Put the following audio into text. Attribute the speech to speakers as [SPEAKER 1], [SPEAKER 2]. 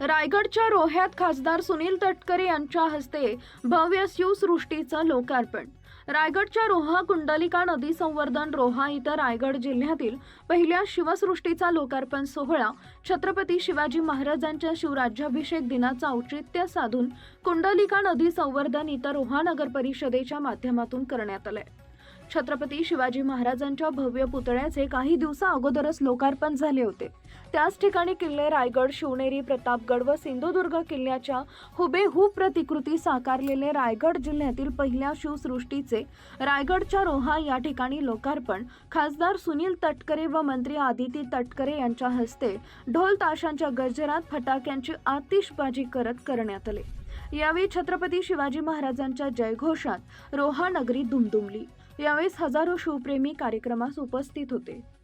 [SPEAKER 1] रायगडच्या रोह्यात खासदार सुनील तटकरे यांच्या हस्ते भव्य शिवसृष्टीचं लोकार्पण. रायगडच्या रोहा कुंडलिका नदी संवर्धन रोहा इथं रायगड जिल्ह्यातील पहिल्या शिवसृष्टीचा लोकार्पण सोहळा छत्रपती शिवाजी महाराजांच्या शिवराज्याभिषेक दिनाचं औचित्य साधून कुंडलिका नदी संवर्धन इथं रोहा नगर परिषदेच्या माध्यमातून करण्यात आलंय. छत्रपती शिवाजी महाराजांच्या भव्य पुतळ्याचे काही दिवसा अगोदरच लोकार्पण झाले होते. त्याच ठिकाणी किल्ले रायगड शिवनेरी प्रतापगड व सिंधुदुर्ग किल्ल्याच्या हुबेहूब प्रतिकृती साकारलेले रायगड जिल्ह्यातील पहिल्या शिवसृष्टीचे रायगडच्या रोहा या ठिकाणी लोकार्पण. खासदार सुनील तटकरे व मंत्री आदिती तटकरे यांच्या हस्ते ढोल ताशांच्या गजरात फटाक्यांची आतिषबाजी करत करण्यात आले. यावेळी छत्रपती शिवाजी महाराजांच्या जयघोषात रोहा नगरी दुमदुमली. यावेळेस हजारो शिवप्रेमी कार्यक्रमास उपस्थित होते.